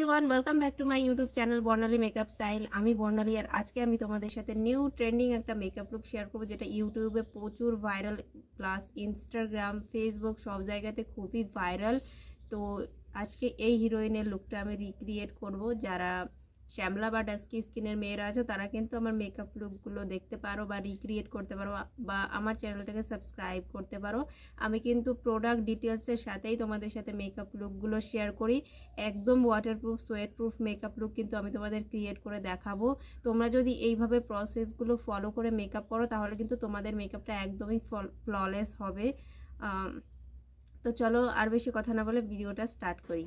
Everyone welcome back to my YouTube channel Barnali makeup style আমি বর্ণালী আর আজকে আমি তোমাদের সাথে নিউ ট্রেন্ডিং একটা মেকআপ লুক শেয়ার করব, যেটা ইউটিউবে প্রচুর ভাইরাল প্লাস ইনস্টাগ্রাম ফেসবুক সব জায়গাতে খুবই ভাইরাল তো আজকে এই হিরোইনের লুকটা আমি রিক্রিয়েট করব, যারা শ্যামলা বা ডাস্কি স্কিনের মেয়েরা আছে, তারা কিন্তু আমার মেকআপ লুকগুলো দেখতে পারো বা রিক্রিয়েট করতে পারো বা আমার চ্যানেলটাকে সাবস্ক্রাইব করতে পারো। আমি কিন্তু প্রোডাক্ট ডিটেলসের সাথেই তোমাদের সাথে মেকআপ লুকগুলো শেয়ার করি। একদম waterproof sweat proof makeup look কিন্তু আমি তোমাদের ক্রিয়েট করে দেখাবো। তোমরা যদি এইভাবে প্রসেসগুলো ফলো করে মেকআপ করো, তাহলে কিন্তু তোমাদের মেকআপটা একদমই ফ্ললেস হবে। তো চলো আর বেশি কথা না বলে ভিডিওটা স্টার্ট করি।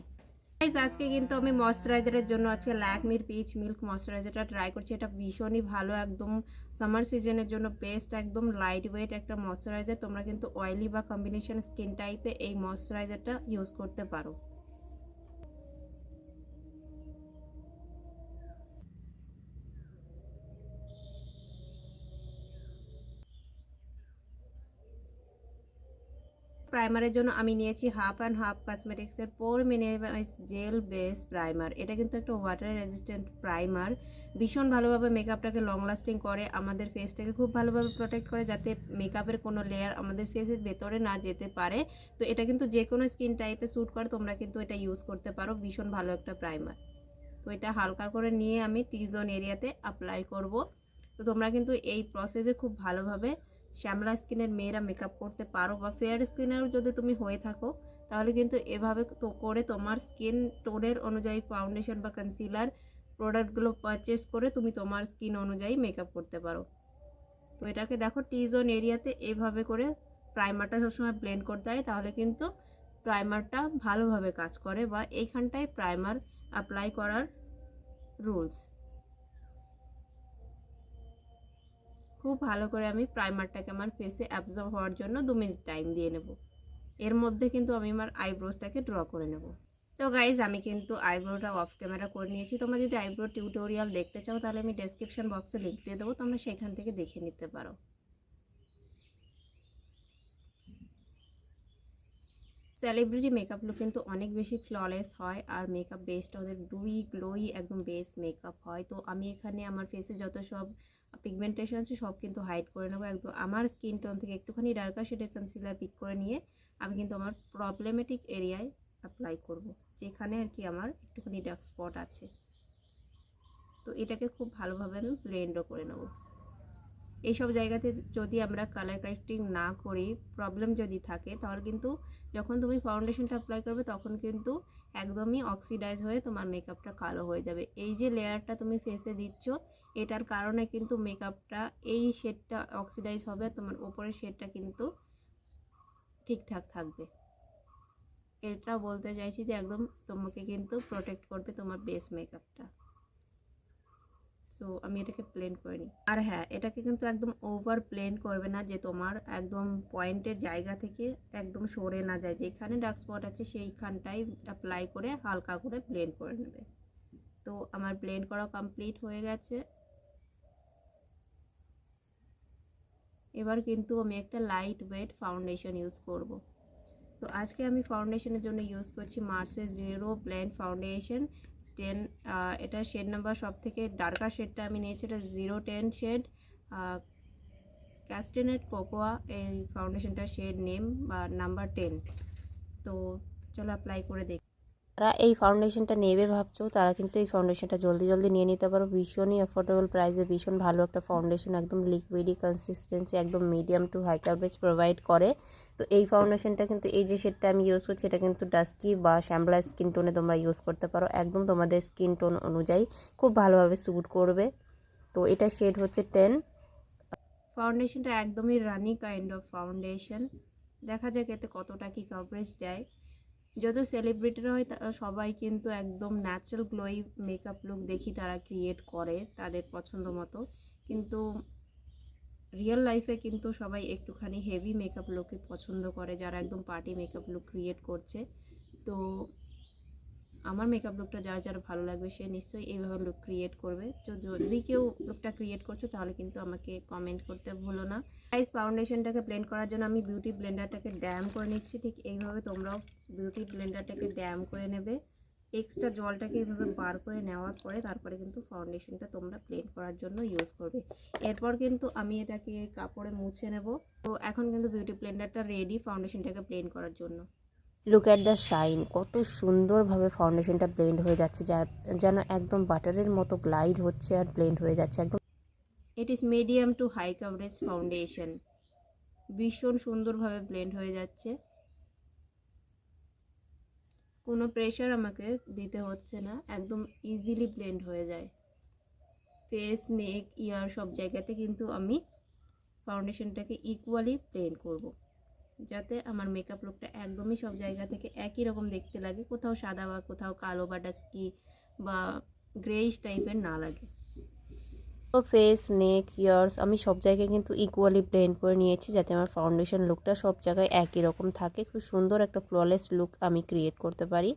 আজকে কিন্তু আমি ময়শ্চারাইজারের জন্য আজকে ল্যাকমির পিচ মিল্ক ময়শ্চারাইজারটা ট্রাই করছি। এটা ভীষণই ভালো, একদম সামার সিজনের জন্য বেস্ট একদম লাইট ওয়েট একটা ময়শ্চারাইজার। তোমরা কিন্তু অয়েলি বা কম্বিনেশন স্কিন টাইপে এই ময়শ্চারাইজারটা ইউজ করতে পারো। প্রাইমারের জন্য আমি নিয়েছি half and half কসমেটিক্সের pore minimize gel base primer এটা কিন্তু একটা ওয়াটার রেজিস্ট্যান্ট প্রাইমার ভীষণ ভালোভাবে মেকআপটাকে লং লাস্টিং করে। আমাদের ফেসটাকে খুব ভালোভাবে প্রোটেক্ট করে যাতে মেকআপের কোনো লেয়ার আমাদের ফেসের ভেতরে না যেতে পারে। তো এটা কিন্তু যে কোনো স্কিন টাইপে স্যুট করে, তোমরা কিন্তু এটা ইউজ করতে পারো। ভীষণ ভালো একটা প্রাইমার তো এটা হালকা করে নিয়ে আমি টি জোন এরিয়াতে অ্যাপ্লাই করব। তো তোমরা কিন্তু এই প্রসেসে খুব ভালোভাবে শ্যামলা স্কিনের মেয়েরা মেকআপ করতে পারো বা ফেয়ার স্কিনেরও যদি তুমি হয়ে থাকো, তাহলে কিন্তু এভাবে তো করে তোমার স্কিন টোনের অনুযায়ী ফাউন্ডেশন বা কনসিলার প্রোডাক্টগুলো পারচেস করে তুমি তোমার স্কিন অনুযায়ী মেকআপ করতে পারো। তো এটাকে দেখো টি জোন এরিয়াতে এভাবে করে প্রাইমারটা সবসময় ব্লেন্ড করতে হয় তাহলে কিন্তু প্রাইমারটা ভালোভাবে কাজ করে বা এইখানটায় প্রাইমার অ্যাপ্লাই করার রুলস খুব ভালো করে আমি প্রাইমারটাকে আমার ফেসে অ্যাবজর্ব হওয়ার জন্য দু মিনিট টাইম দিয়ে নেব। এর মধ্যে কিন্তু আমি আমার আইব্রোসটাকে ড্র করে নেব। তো গাইজ আমি কিন্তু আইব্রোটা অফ ক্যামেরা করে নিয়েছি। তোমরা যদি আইব্রো টিউটোরিয়াল দেখতে চাও, তাহলে আমি ডেসক্রিপশন বক্সে লিঙ্ক দিয়ে দেবো। তোমরা সেখান থেকে দেখে নিতে পারো। সেলিব্রিটি মেকআপ লুক কিন্তু অনেক বেশি ফ্ললেস হয় আর মেকআপ বেসটা ওদের ডুই গ্লোই একদম বেস মেকআপ হয়। তো আমি এখানে আমার ফেসে যত সব পিগমেন্টেশন আছে সব কিন্তু হাইড করে নেব একদম। আমার স্কিন টোন থেকে একটুখানি ডার্কার শেডের কনসিলার পিক করে নিয়ে আমি কিন্তু আমার প্রবলেমেটিক এরিয়ায় অ্যাপ্লাই করব। যেখানে আর কি আমার একটুখানি ডার্ক স্পট আছে। তো এটাকে খুব ভালোভাবে আমি ব্লেন্ডও করে নেব। এইসব জায়গাতে যদি আমরা কালার কারেক্টিং না করি প্রবলেম যদি থাকে, তাহলে কিন্তু যখন তুমি ফাউন্ডেশনটা অ্যাপ্লাই করবে, তখন কিন্তু একদমই অক্সিডাইজ হয়ে তোমার মেকআপটা কালো হয়ে যাবে। এই যে লেয়ারটা তুমি ফেসে দিচ্ছ, এটার কারণে কিন্তু মেকআপটা এই শেডটা অক্সিডাইজ হবে তোমার ওপরের শেডটা কিন্তু ঠিকঠাক থাকবে। এটা বলতে চাইছি যে একদম তোমাকে কিন্তু প্রোটেক্ট করবে তোমার বেস মেকআপটা সো আমি এটাকে প্লেন করে নিই। আর হ্যাঁ এটাকে কিন্তু একদম ওভার প্লেন করবে না যে তোমার একদম পয়েন্টের জায়গা থেকে একদম সরে না যায়। যেখানে ডার্ক স্পট আছে সেইখানটাই অ্যাপ্লাই করে হালকা করে প্লেন করে নেবে। তো আমার প্লেন করা কমপ্লিট হয়ে গেছে। এবার কিন্তু আমি একটা লাইট ওয়েট ফাউন্ডেশন ইউজ করব। তো আজকে আমি ফাউন্ডেশনের জন্য ইউজ করছি মার্সের জিরো ব্লেন্ড ফাউন্ডেশন টেন এটা শেড নাম্বার সব থেকে ডার্কার শেডটা আমি নিয়েছি, এটা zero ten shade castanet cocoa এই ফাউন্ডেশনটার শেড নেম বা নাম্বার টেন তো চলো অ্যাপ্লাই করে দেখি। যারা এই ফাউন্ডেশনটা নেবে ভাবছ, তারা কিন্তু এই ফাউন্ডেশনটা জলদি জলদি নিয়ে নিতে পারো। ভীষণই অ্যাফোর্ডেবল প্রাইসে ভীষণ ভালো একটা ফাউন্ডেশন একদম লিকুইডি কনসিস্টেন্সি একদম medium to high coverage provide করে। তো এই ফাউন্ডেশনটা কিন্তু, এই যে শেডটা আমি ইউজ করছি, এটা কিন্তু ডাস্কি বা শ্যামলা স্কিন টোনে তোমরা ইউজ করতে পারো। একদম তোমাদের স্কিন টোন অনুযায়ী খুব ভালোভাবে স্যুট করবে। তো এটা শেড হচ্ছে টেন ফাউন্ডেশনটা একদমই রানি কাইন্ড অফ ফাউন্ডেশন দেখা যাক এতে কতটা কি কভারেজ দেয়। যত সেলিব্রিটিরা হয় সবাই কিন্তু একদম ন্যাচারাল গ্লোই মেকআপ লুক দেখি তারা ক্রিয়েট করে তাদের পছন্দ মতো। কিন্তু রিয়েল লাইফে কিন্তু সবাই একটুখানি হেভি মেকআপ লুকই পছন্দ করে, যারা একদম পার্টি মেকআপ লুক ক্রিয়েট করছে। তো আমার মেকআপ লুকটা যার যার ভালো লাগবে, সে নিশ্চয়ই এইভাবে লুক ক্রিয়েট করবে। তো যদি কেউ লুকটা ক্রিয়েট করছ, তাহলে কিন্তু আমাকে কমেন্ট করতে ভুলো না। গাইস ফাউন্ডেশনটাকে ব্লেন্ড করার জন্য আমি বিউটি ব্লেন্ডারটাকে ড্যাম করে নিচ্ছি। ঠিক এইভাবে তোমরাও বিউটি ব্লেন্ডারটাকে ড্যাম করে নেবে। এক্সট্রা জলটাকে এইভাবে বার করে নেওয়ার পরে তারপরে কিন্তু ফাউন্ডেশনটা তোমরা প্লেন করার জন্য ইউজ করবে। এরপর কিন্তু আমি এটাকে কাপড়ে মুছে নেব। তো এখন কিন্তু বিউটি ব্লেন্ডারটা রেডি ফাউন্ডেশনটাকে প্লেন করার জন্য। লুক অ্যাট দ্য শাইন কত সুন্দরভাবে ফাউন্ডেশনটা ব্লেন্ড হয়ে যাচ্ছে, যা- যেন একদম বাটারের মতো গ্লাইড হচ্ছে আর ব্লেন্ড হয়ে যাচ্ছে। একদম it is medium to high coverage foundation ভীষণ সুন্দরভাবে ব্লেন্ড হয়ে যাচ্ছে। কোনো প্রেশার আমাকে দিতে হচ্ছে না, একদম ইজিলি ব্লেন্ড হয়ে যায়। ফেস নেক ইয়ার সব জায়গাতে কিন্তু আমি ফাউন্ডেশনটাকে ইকুয়ালি ব্লেন্ড করব। যাতে আমার মেকআপ লুকটা একদমই সব জায়গা থেকে একই রকম দেখতে লাগে। কোথাও সাদা বা কোথাও কালো বা ডাস্কি বা গ্রেইশ টাইপের না লাগে। তো ফেস নেক ইয়ার্স আমি সব জায়গায় কিন্তু ইকুয়ালি ব্লেন্ড করে নিয়েছি যাতে আমার ফাউন্ডেশন লুকটা সব জায়গায় একই রকম থাকে। খুব সুন্দর একটা ফ্ললেস লুক আমি ক্রিয়েট করতে পারি।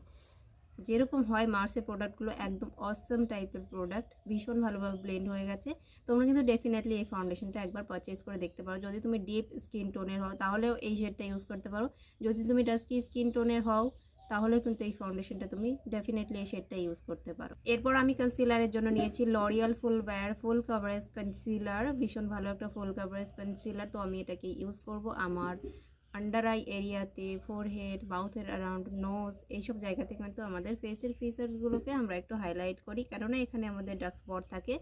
যেরকম হয় মার্সের প্রোডাক্টগুলো একদম অসম টাইপের প্রোডাক্ট ভীষণ ভালোভাবে ব্লেন্ড হয়ে গেছে। তোমরা কিন্তু ডেফিনেটলি এই ফাউন্ডেশনটা একবার পারচেস করে দেখতে পারো। যদি তুমি ডিপ স্কিন টোনের হও, তাহলেও এই শেডটা ইউজ করতে পারো। যদি তুমি ডাস্কি স্কিন টোনের হও, তাহলেও কিন্তু এই ফাউন্ডেশনটা তুমি ডেফিনেটলি এই শেডটা ইউজ করতে পারো। এরপর আমি কনসিলারের জন্য নিয়েছি L'Oreal full wear full coverage concealer ভীষণ ভালো একটা ফুল কাভারেজ কনসিলার তো আমি এটাকে ইউজ করব আমার আন্ডার আই এরিয়াতে ফোরহেড মাউথের অ্যারাউন্ড নোজ এইসব জায়গাতে কিন্তু আমাদের ফেসের ফিচার্সগুলোকে আমরা একটু হাইলাইট করি। কেননা এখানে আমাদের ডার্ক স্পট থাকে।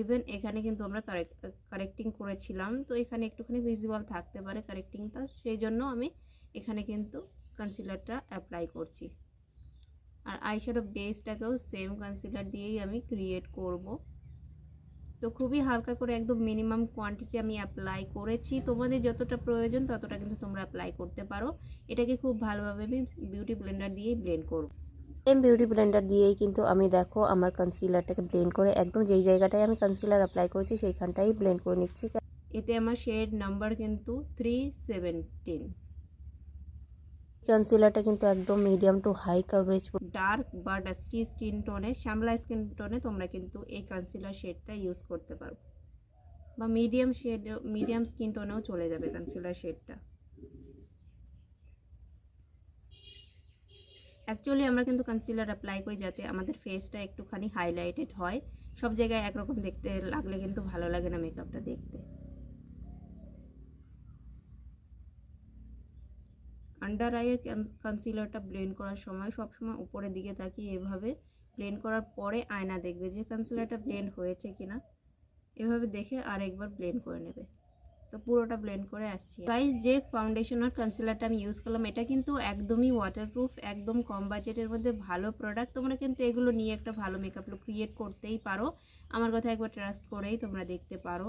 ইভেন এখানে কিন্তু আমরা কারেক্ট কারেক্টিং করেছিলাম। তো এখানে একটুখানি ভিজিবল থাকতে পারে কারেক্টিংটা সেই জন্য আমি এখানে কিন্তু কনসিলারটা অ্যাপ্লাই করছি। আর আইশ্যাডো বেসটাকেও সেম কনসিলার দিয়েই আমি ক্রিয়েট করব। তো খুবই হালকা করে একদম মিনিমাম কোয়ান্টিটি আমি অ্যাপ্লাই করেছি। তোমাদের যতটা প্রয়োজন ততটা কিন্তু তোমরা অ্যাপ্লাই করতে পারো। এটাকে খুব ভালোভাবে আমি বিউটি ব্লেন্ডার দিয়েই ব্লেন্ড করব। এম বিউটি ব্লেন্ডার দিয়েই কিন্তু আমি দেখো আমার কনসিলারটাকে ব্লেন্ড করে একদম যেই জায়গাটায় আমি কনসিলার অ্যাপ্লাই করেছি সেইখানটাই ব্লেন্ড করে নিচ্ছি। এতে আমার শেড নাম্বার কিন্তু থ্রি সেভেন্টিন কনসিলারটা কিন্তু একদম medium to high coverage dark বা ডাস্টি স্কিন টোনে শ্যামলা স্কিন টোনে তোমরা কিন্তু এই কনসিলার শেডটা ইউজ করতে পারো। বা মিডিয়াম শেড মিডিয়াম স্কিন টোনেও চলে যাবে কনসিলার শেডটা অ্যাকচুয়ালি আমরা কিন্তু কনসিলার অ্যাপ্লাই করি যাতে আমাদের ফেসটা একটুখানি হাইলাইটেড হয়। সব জায়গায় একরকম দেখতে লাগলে কিন্তু ভালো লাগে না মেকআপটা দেখতে। আন্ডার আইয়ের কনসিলারটা ব্লেন্ড করার সময় সবসময় উপরের দিকে তাকিয়ে এভাবে ব্লেন্ড করার পরে আয়না দেখবে যে কনসিলারটা ব্লেন্ড হয়েছে কিনা। এভাবে দেখে আর একবার ব্লেন্ড করে নেবে। তো পুরোটা ব্লেন্ড করে আসছি। গাইস যে ফাউন্ডেশন আর কনসিলারটা আমি ইউজ করলাম, এটা কিন্তু একদমই ওয়াটারপ্রুফ একদম কম বাজেটের মধ্যে ভালো প্রোডাক্ট তোমরা কিন্তু এগুলো নিয়ে একটা ভালো মেকআপ লুক ক্রিয়েট করতেই পারো। আমার কথা একবার ট্রাস্ট করেই তোমরা দেখতে পারো।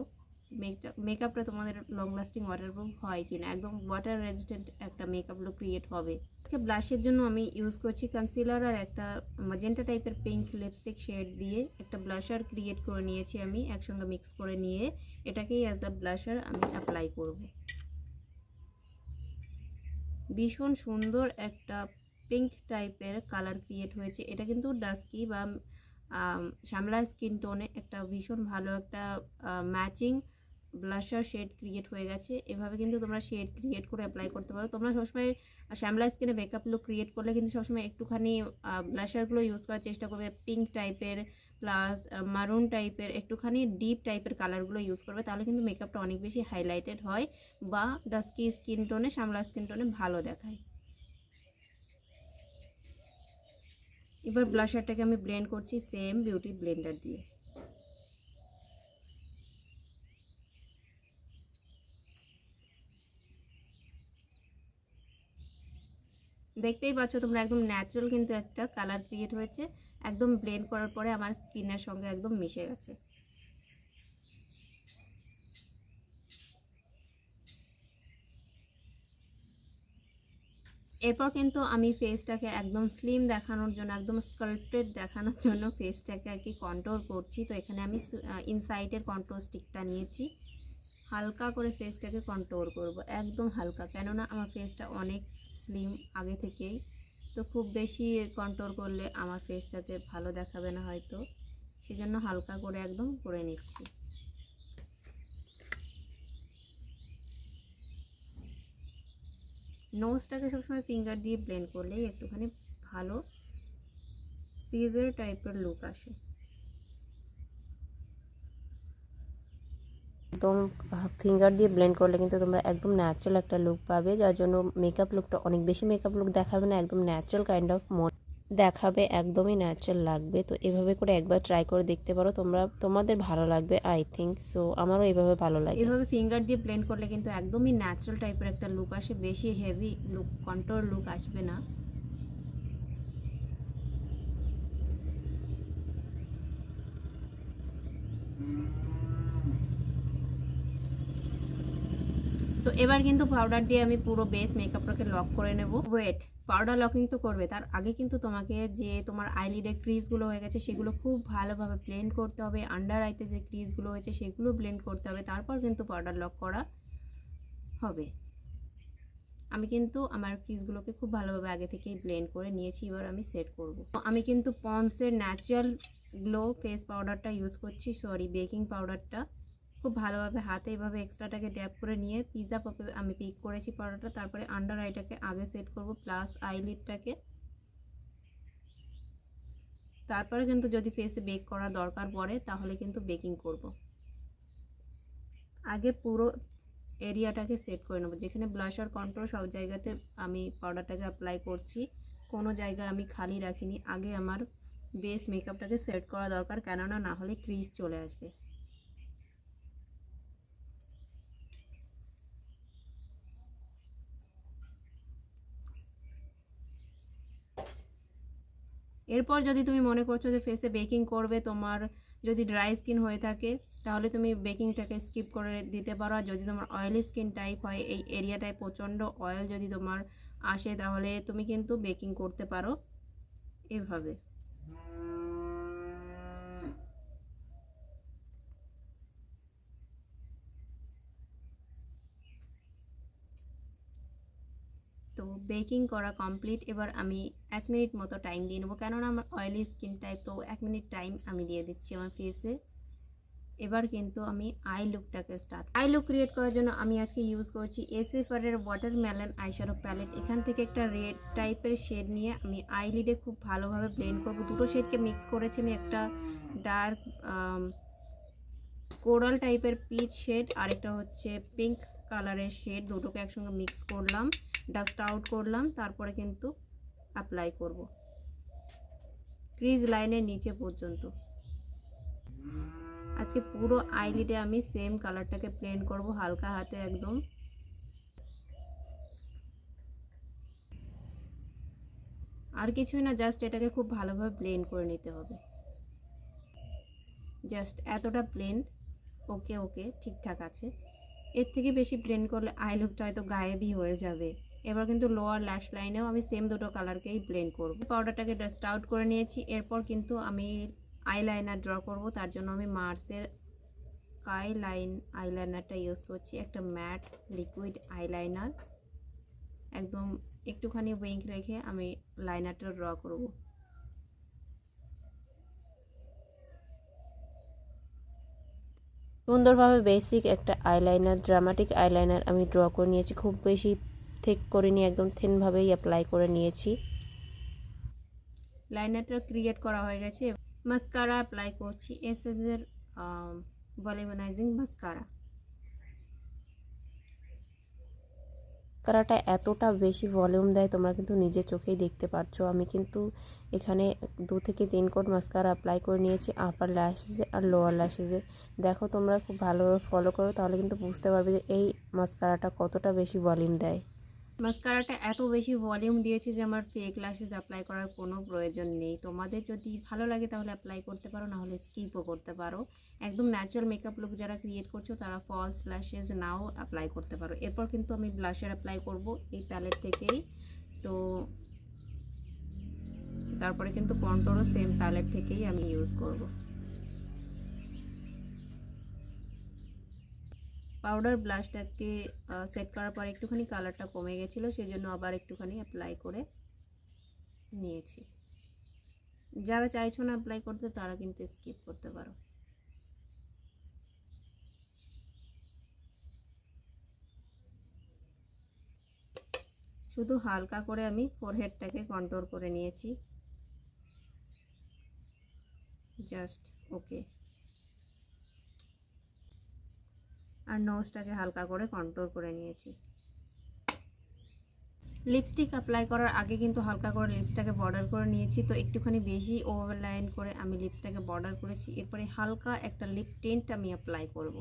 মেকআপটা তোমাদের লং লাস্টিং ওয়াটারপ্রুফ হয় কিনা। একদম ওয়াটার রেজিস্ট্যান্ট একটা মেকআপ লুক ক্রিয়েট হবে। আজকে ব্লাশের জন্য আমি ইউজ করছি কনসিলার আর একটা ম্যাজেন্টা টাইপের পিঙ্ক লিপস্টিক শেড দিয়ে একটা ব্লাশার ক্রিয়েট করে নিয়েছি আমি, একসঙ্গে মিক্স করে নিয়ে। এটাকেই অ্যাজ আ ব্লাশার আমি অ্যাপ্লাই করব। ভীষণ সুন্দর একটা পিঙ্ক টাইপের কালার ক্রিয়েট হয়েছে। এটা কিন্তু ডাস্কি বা শ্যামলা স্কিন টোনে একটা ভীষণ ভালো একটা ম্যাচিং ব্লাশার শেড ক্রিয়েট হয়ে গেছে। এভাবে কিন্তু তোমরা শেড ক্রিয়েট করে অ্যাপ্লাই করতে পারো। তোমরা সবসময় শ্যামলা স্কিনে মেকআপ লুক ক্রিয়েট করলে কিন্তু সবসময় একটুখানি ব্লাশারগুলো ইউজ করার চেষ্টা করবে। পিঙ্ক টাইপের প্লাস মারুন টাইপের একটুখানি ডিপ টাইপের কালারগুলো ইউজ করবে। তাহলে কিন্তু মেকআপটা অনেক বেশি হাইলাইটেড হয় বা ডাস্কি স্কিন টোনে শ্যামলা স্কিন টোনে ভালো দেখায়। এবার ব্লাশারটাকে আমি ব্লেন্ড করছি সেম বিউটি ব্লেন্ডার দিয়ে। দেখতেই পাচ্ছ তোমরা একদম ন্যাচারাল কিন্তু একটা কালার ক্রিয়েট হয়েছে। একদম ব্লেন্ড করার পরে আমার স্কিনের সঙ্গে একদম মিশে গেছে। এরপর কিন্তু আমি ফেসটাকে একদম স্লিম দেখানোর জন্য, একদম স্কাল্পটেড দেখানোর জন্য ফেসটাকে আর কি কন্ট্রোল করছি। তো এখানে আমি ইনসাইডের কন্ট্রোল স্টিকটা নিয়েছি। হালকা করে ফেসটাকে কন্ট্রোল করব, একদম হালকা। কেননা আমার ফেসটা অনেক স্লিম আগে থেকেই। তো খুব বেশি কন্ট্রোল করলে আমার ফেসটাতে ভালো দেখাবে না হয়তো। সেজন্য হালকা করে একদম করে নিচ্ছি। নোজটাকে সবসময় ফিঙ্গার দিয়ে ব্লেন্ড করলেই একটুখানি ভালো সিজার টাইপের লুক আসে। একদম ফিঙ্গার দিয়ে ব্লেন্ড করলে কিন্তু তোমরা একদম ন্যাচারাল একটা লুক পাবে। যার জন্য মেকআপ লুকটা অনেক বেশি মেকআপ লুক দেখাবে না, একদম ন্যাচারাল কাইন্ড অফ মোড দেখাবে, একদমই ন্যাচারাল লাগবে। তো এভাবে করে একবার ট্রাই করে দেখতে পারো, তোমরা, তোমাদের ভালো লাগবে আই থিঙ্ক সো আমারও এভাবে ভালো লাগে। এভাবে ফিঙ্গার দিয়ে ব্লেন্ড করলে কিন্তু একদমই ন্যাচারাল টাইপের একটা লুক আসে, বেশি হেভি লুক কন্ট্রোল লুক আসবে না। সো এবার কিন্তু পাউডার দিয়ে আমি পুরো বেস মেকআপটাকে লক করে নেব। ওয়েট পাউডার লকিং তো করবে। তার আগে কিন্তু তোমাকে যে তোমার আইলিডের ক্রিজগুলো হয়ে গেছে, সেগুলো খুব ভালোভাবে ব্লেন্ড করতে হবে। আন্ডার আইতে যে ক্রিজগুলো হয়েছে, সেগুলো ব্লেন্ড করতে হবে। তারপর কিন্তু পাউডার লক করা হবে। আমি কিন্তু আমার ক্রিজগুলোকে খুব ভালোভাবে আগে থেকেই ব্লেন্ড করে নিয়েছি, এবার আমি সেট করব। আমি কিন্তু পন্সের ন্যাচারাল গ্লো ফেস পাউডারটা ইউজ করছি। সরি বেকিং পাউডারটা খুব ভালোভাবে হাতে এভাবে এক্সট্রাটাকে ড্যাপ করে নিয়ে পিজা পপে আমি পিক করেছি পাউডারটা তারপরে আন্ডার আইটাকে আগে সেট করব প্লাস আইলিডটাকে তারপরে কিন্তু যদি ফেসে বেক করা দরকার পড়ে, তাহলে কিন্তু বেকিং করব। আগে পুরো এরিয়াটাকে সেট করে নেব। যেখানে ব্লাশার কন্ট্রোল সব জায়গাতে আমি পাউডারটাকে অ্যাপ্লাই করছি, কোনো জায়গায় আমি খালি রাখিনি। আগে আমার বেস মেকআপটাকে সেট করা দরকার, কেননা না হলে ক্রিজ চলে আসবে। এরপর যদি তুমি মনে করছ যে ফেসে বেকিং করবে তোমার যদি ড্রাই স্কিন হয়ে থাকে, তাহলে তুমি বেকিংটাকে স্কিপ করে দিতে পারো। আর যদি তোমার অয়েলি স্কিন টাইপ হয়, এই এরিয়াটায় প্রচণ্ড অয়েল যদি তোমার আসে, তাহলে তুমি কিন্তু বেকিং করতে পারো এভাবে। বেকিং করা কমপ্লিট এবার আমি এক মিনিট মতো টাইম দিয়ে নেব। কেননা আমার অয়েলি স্কিন টাইপ তো এক মিনিট টাইম আমি দিয়ে দিচ্ছি আমার ফেসে এবার কিন্তু আমি আই লুকটাকে স্টার্ট আই লুক ক্রিয়েট করার জন্য আমি আজকে ইউজ করছি এসএফারের ওয়াটারমেলন আইশ্যাডো প্যালেট এখান থেকে একটা রেড টাইপের শেড নিয়ে আমি আই লিডে খুব ভালোভাবে ব্লেন্ড করব। দুটো শেডকে মিক্স করেছি আমি, একটা ডার্ক কোরাল টাইপের পিচ শেড আরেকটা হচ্ছে পিঙ্ক কালারের শেড দুটোকে একসঙ্গে মিক্স করলাম। ডাস্ট আউট করলাম, তারপরে কিন্তু অ্যাপ্লাই করব। ক্রিজ লাইনের নিচে পর্যন্ত। আজকে পুরো আইলিডে আমি সেম কালারটাকে প্লেন করব, হালকা হাতে একদম। আর কিছুই না জাস্ট এটাকে খুব ভালোভাবে প্লেন করে নিতে হবে। জাস্ট এতটা প্লেন ওকে ওকে ঠিকঠাক আছে। এর থেকে বেশি প্লেন করলে আই লুকটা হয়তো গায়েবই হয়ে যাবে। এবার কিন্তু লোয়ার ল্যাশ লাইনেও আমি সেম দুটো কালারকেই ব্লেন্ড করব। পাউডারটাকে ডাস্ট আউট করে নিয়েছি, এরপর কিন্তু আমি আইলাইনার ড্র করব। তার জন্য আমি মার্সের স্কাই লাইন আইলাইনারটা ইউজ করছি, একটা ম্যাট লিকুইড আইলাইনার একদম একটুখানি উইঙ্ক রেখে আমি লাইনারটা ড্র করব। সুন্দরভাবে বেসিক একটা আইলাইনার ড্রামাটিক আইলাইনার আমি ড্র করে নিয়েছি। খুব বেশি থেক করে নিয়ে একদম থিনভাবেই অ্যাপ্লাই করে নিয়েছি। লাইনারটা ক্রিয়েট করা হয়ে গেছে। মাস্কারা অ্যাপ্লাই করছি। এসএস এর ভলিউমাইজিং মাস্কারা কারাটা এতটা বেশি ভলিউম দেয় তোমরা কিন্তু নিজের চোখেই দেখতে পাচ্ছ আমি কিন্তু এখানে দু থেকে তিন কোট মাস্কারা অ্যাপ্লাই করে নিয়েছি আপার ল্যাশেসে আর লোয়ার ল্যাশেসে দেখো তোমরা খুব ভালোভাবে ফলো করো তাহলে কিন্তু বুঝতে পারবে যে এই মাস্কারাটা কতটা বেশি ভলিউম দেয়। মাস্কারাটা এত বেশি ভলিউম দিয়েছে যে আমার ফেক ল্যাশেস অ্যাপ্লাই করার কোনো প্রয়োজন নেই। তোমাদের যদি ভালো লাগে তাহলে অ্যাপ্লাই করতে পারো, না হলে স্কিপও করতে পারো। একদম ন্যাচারাল মেকআপ লুক যারা ক্রিয়েট করছ, তারা ফলস ল্যাশেস নাও অ্যাপ্লাই করতে পারো। এরপর কিন্তু আমি ব্লাশার অ্যাপ্লাই করব এই প্যালেট থেকেই। তো তারপরে কিন্তু কন্ট্রোলও সেম প্যালেট থেকেই আমি ইউজ করব। পাউডার ব্লাশটাকে সেট করার পর একটুখানি কালারটা কমে গেছিল সেই জন্য আবার একটুখানি অ্যাপ্লাই করে নিয়েছি। যারা চাইছো না অ্যাপ্লাই করতে, তারা কিন্তু স্কিপ করতে পারো। শুধু হালকা করে আমি ফোরহেডটাকে কন্ট্রোল করে নিয়েছি। জাস্ট ওকে আর নোজটাকে হালকা করে কন্ট্রোল করে নিয়েছি। লিপস্টিক অ্যাপ্লাই করার আগে কিন্তু হালকা করে লিপসটাকে বর্ডার করে নিয়েছি। তো একটুখানি বেশি ওভারলাইন করে আমি লিপসটাকে বর্ডার করেছি। এরপরে হালকা একটা লিপ টেন্ট আমি অ্যাপ্লাই করব।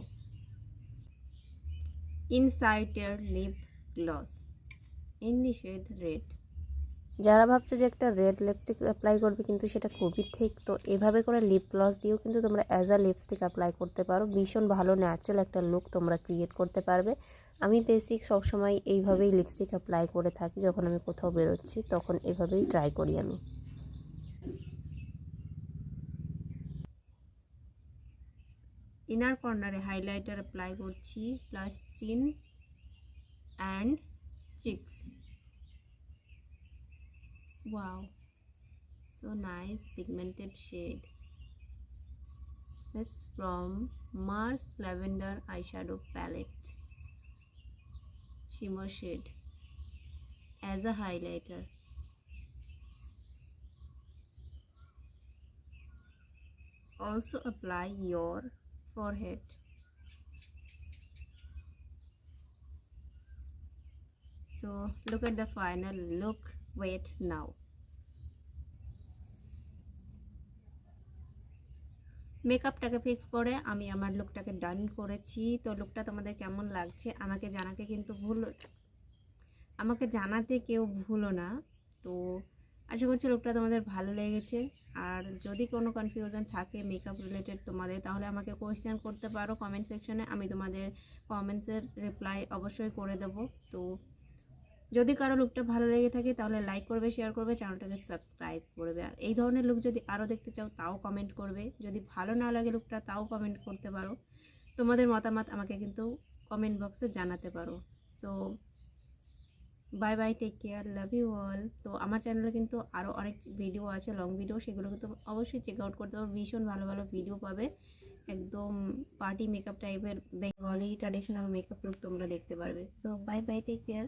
ইনসাইটের lip gloss in the shade red যারা ভাবছ যে একটা রেড লিপস্টিক অ্যাপ্লাই করবে কিন্তু সেটা খুবই ঠিক তো এভাবে করে লিপ গ্লস দিয়েও কিন্তু তোমরা অ্যাজ আ লিপস্টিক অ্যাপ্লাই করতে পারো। ভীষণ ভালো ন্যাচারাল একটা লুক তোমরা ক্রিয়েট করতে পারবে। আমি বেসিক সবসময় এইভাবেই লিপস্টিক অ্যাপ্লাই করে থাকি যখন আমি কোথাও বেরোচ্ছি, তখন এভাবেই ট্রাই করি আমি। ইনার কর্নারে হাইলাইটার অ্যাপ্লাই করছি plus chin and cheeks wow. So nice pigmented shade. This from Mars Lavender Eyeshadow Palette. Shimmer shade. As a highlighter. Also apply your forehead. So look at the final look. Wait now. মেকআপটাকে fix করে আমি আমার লুকটাকে ডান করেছি। তো লুকটা তোমাদের কেমন লাগছে? আমাকে জানাতে কিন্তু ভুল আমাকে জানাতে কেউ ভুলো না। তো আশা করছি লুকটা তোমাদের ভালো লেগেছে। আর যদি কোনো কনফিউশন থাকে মেকআপ রিলেটেড তোমাদের, তাহলে আমাকে কোয়েশ্চেন করতে পারো কমেন্ট সেকশনে আমি তোমাদের কমেন্টসের রিপ্লাই অবশ্যই করে দেব। তো যদি কারও লুকটা ভালো লেগে থাকে, তাহলে লাইক করবে শেয়ার করবে চ্যানেলটাকে সাবস্ক্রাইব করবে। আর এই ধরনের লুক যদি আরও দেখতে চাও, তাও কমেন্ট করবে। যদি ভালো না লাগে লুকটা তাও কমেন্ট করতে পারো। তোমাদের মতামত আমাকে কিন্তু কমেন্ট বক্সে জানাতে পারো। So bye bye take care love you all তো আমার চ্যানেলে কিন্তু আরও অনেক ভিডিও আছে লং ভিডিও সেগুলো কিন্তু অবশ্যই চেক আউট করতে পারো। ভীষণ ভালো ভালো ভিডিও পাবে। একদম পার্টি মেকআপ টাইপের বেঙ্গলি ট্র্যাডিশনাল মেকআপ লুক তোমরা দেখতে পারবে। So bye bye take care